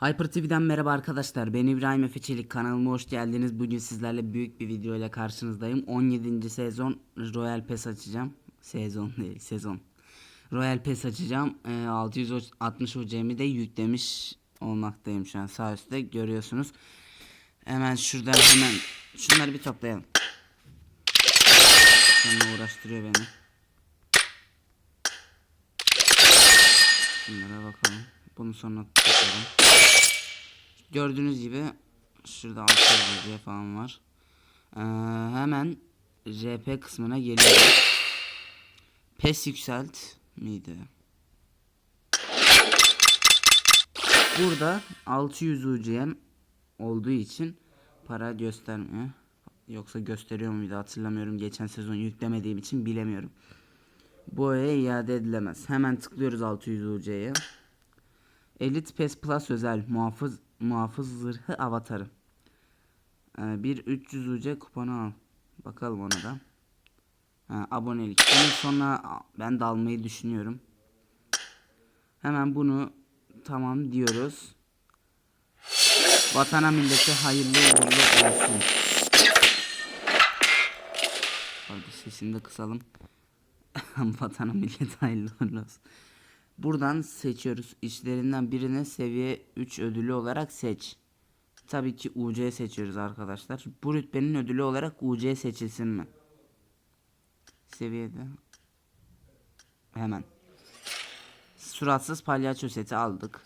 Hyper TV'den merhaba arkadaşlar. Ben İbrahim Efe Çelik. Kanalıma hoş geldiniz. Bugün sizlerle büyük bir video ile karşınızdayım. 17. sezon Royal Pass açacağım. Sezon değil, sezon. Royal Pass açacağım. Ee, 660 UC'mi de yüklemiş olmaktayım şu an. Sağ üstte görüyorsunuz. Hemen şuradan hemen şunları bir toplayalım. Sonra uğraştırıyor beni. Şunlara bakalım. Bunu sonra tutalım. Gördüğünüz gibi şurada alt yazıcı falan var. Ee, hemen RP kısmına geliyoruz. PES yükselt miydi? Burada 600 UCM olduğu için para göstermiyor. Yoksa gösteriyor muydu hatırlamıyorum. Geçen sezon yüklemediğim için bilemiyorum. Bu iade edilemez. Hemen tıklıyoruz 600 UC'ye. Elite PES Plus özel muhafız muhafız zırhı avatarı. Ee, bir 300 UC kuponu al. Bakalım ona da. Ha, abonelik. Bunu sonra ben de almayı düşünüyorum. Hemen bunu tamam diyoruz. Vatana millete hayırlı uğurlu olsun. Orada sesini de kısalım. Vatana millete hayırlı uğurlu olsun. Buradan seçiyoruz. İşlerinden birine seviye 3 ödülü olarak seç. Tabii ki UC seçiyoruz arkadaşlar. Bu rütbenin ödülü olarak UC seçilsin mi? Seviyede. Hemen. Suratsız palyaço seti aldık.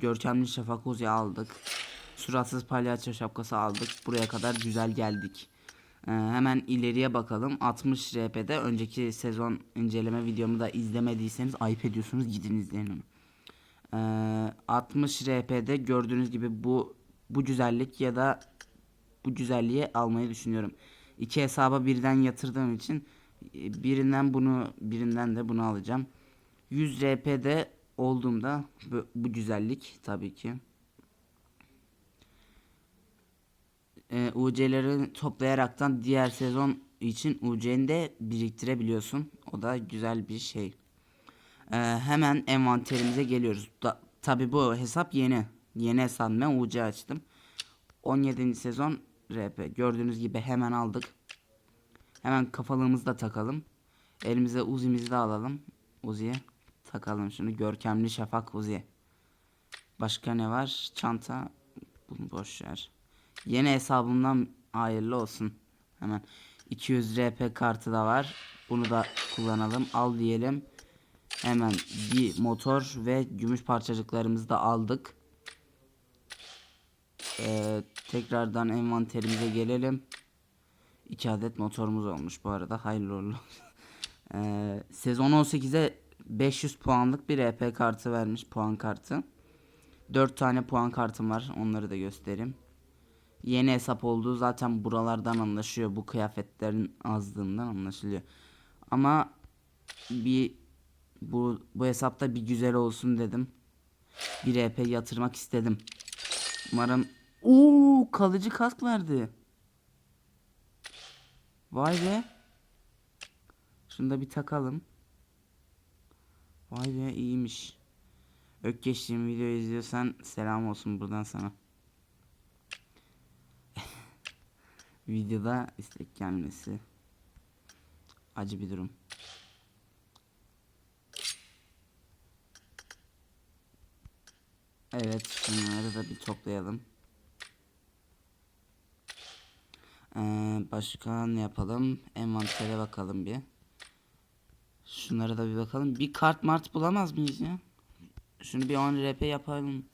Görkemli şafak aldık. Suratsız palyaço şapkası aldık. Buraya kadar güzel geldik. Ee, hemen ileriye bakalım. 60 RP'de önceki sezon inceleme videomu da izlemediyseniz ayıp ediyorsunuz gidin izleyin onu. Ee, 60 RP'de gördüğünüz gibi bu bu güzellik ya da bu güzelliği almayı düşünüyorum. İki hesaba birden yatırdığım için e, birinden bunu birinden de bunu alacağım. 100 RP'de olduğumda bu, bu güzellik tabii ki. E, UC'leri toplayaraktan diğer sezon için UC'ni de biriktirebiliyorsun. O da güzel bir şey. E, hemen envanterimize geliyoruz. Da, Tabi bu hesap yeni. Yeni hesap ben UC açtım. 17. sezon RP. Gördüğünüz gibi hemen aldık. Hemen kafalığımızı da takalım. Elimize Uzi'mizi de alalım. Uzi'ye takalım şunu. Görkemli Şafak Uzi. Başka ne var? Çanta. Bunu boş ver. Yeni hesabımdan hayırlı olsun. Hemen 200 RP kartı da var. Bunu da kullanalım. Al diyelim. Hemen bir motor ve gümüş parçacıklarımızı da aldık. Ee, tekrardan envanterimize gelelim. 2 adet motorumuz olmuş bu arada. Hayırlı uğurlu. ee, sezon 18'e 500 puanlık bir RP kartı vermiş. Puan kartı. 4 tane puan kartım var. Onları da göstereyim. Yeni hesap olduğu zaten buralardan anlaşıyor. Bu kıyafetlerin azlığından anlaşılıyor. Ama bir bu bu hesapta bir güzel olsun dedim. Bir EP yatırmak istedim. Umarım Uuu kalıcı kask verdi. Vay be. Şunu da bir takalım. Vay be iyiymiş. Ökkeşliğim video izliyorsan selam olsun buradan sana. Videoda istek gelmesi acı bir durum. Evet şunları da bir toplayalım. Ee, başka ne yapalım? Envantere bakalım bir. Şunlara da bir bakalım. Bir kart mart bulamaz mıyız ya? Şunu bir 10 RP yapalım.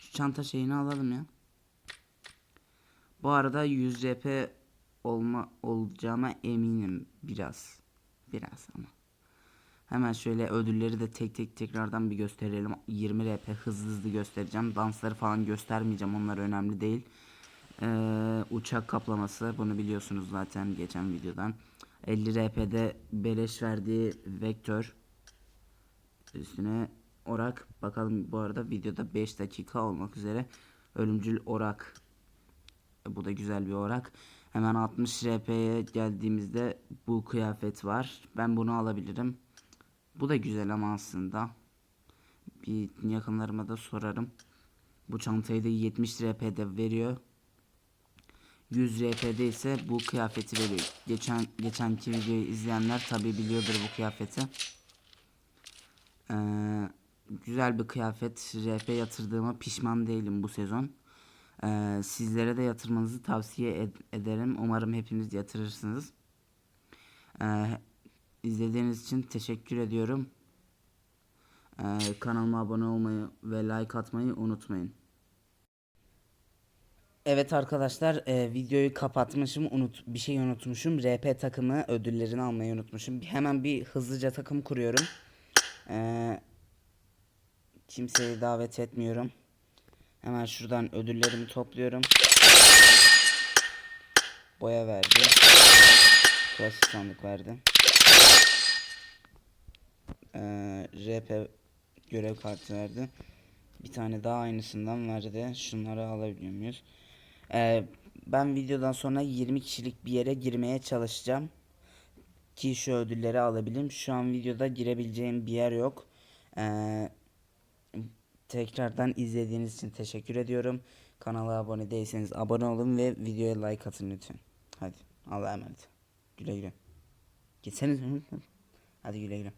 Şu çanta şeyini alalım ya. Bu arada 100 RP olma olacağıma eminim biraz. Biraz ama. Hemen şöyle ödülleri de tek tek tekrardan bir gösterelim. 20 RP hızlı hızlı göstereceğim. Dansları falan göstermeyeceğim. Onlar önemli değil. Ee, uçak kaplaması bunu biliyorsunuz zaten geçen videodan. 50 RP'de beleş verdiği vektör üstüne orak bakalım bu arada videoda 5 dakika olmak üzere ölümcül orak bu da güzel bir orak. Hemen 60 RP'ye geldiğimizde bu kıyafet var. Ben bunu alabilirim. Bu da güzel ama aslında. Bir yakınlarıma da sorarım. Bu çantayı da 70 RP'de veriyor. 100 RP'de ise bu kıyafeti veriyor. Geçen geçenki videoyu izleyenler tabi biliyordur bu kıyafeti. Ee, güzel bir kıyafet. RP yatırdığıma pişman değilim bu sezon. Ee, sizlere de yatırmanızı tavsiye ed- ederim. Umarım hepiniz yatırırsınız. Ee, izlediğiniz için teşekkür ediyorum. Ee, kanalıma abone olmayı ve like atmayı unutmayın. Evet arkadaşlar e, videoyu kapatmışım unut bir şey unutmuşum RP takımı ödüllerini almayı unutmuşum hemen bir hızlıca takım kuruyorum Ee, kimseyi davet etmiyorum hemen şuradan ödüllerimi topluyorum boya verdi klasik sandık verdi Ee, RP görev kartı verdi bir tane daha aynısından verdi şunları alabiliyor muyuz ee, ben videodan sonra 20 kişilik bir yere girmeye çalışacağım. Ki şu ödülleri alabileyim. Şu an videoda girebileceğim bir yer yok. Ee, tekrardan izlediğiniz için teşekkür ediyorum. Kanala abone değilseniz abone olun ve videoya like atın lütfen. Hadi Allah'a emanet. Güle güle. Gitseniz. Hadi güle güle.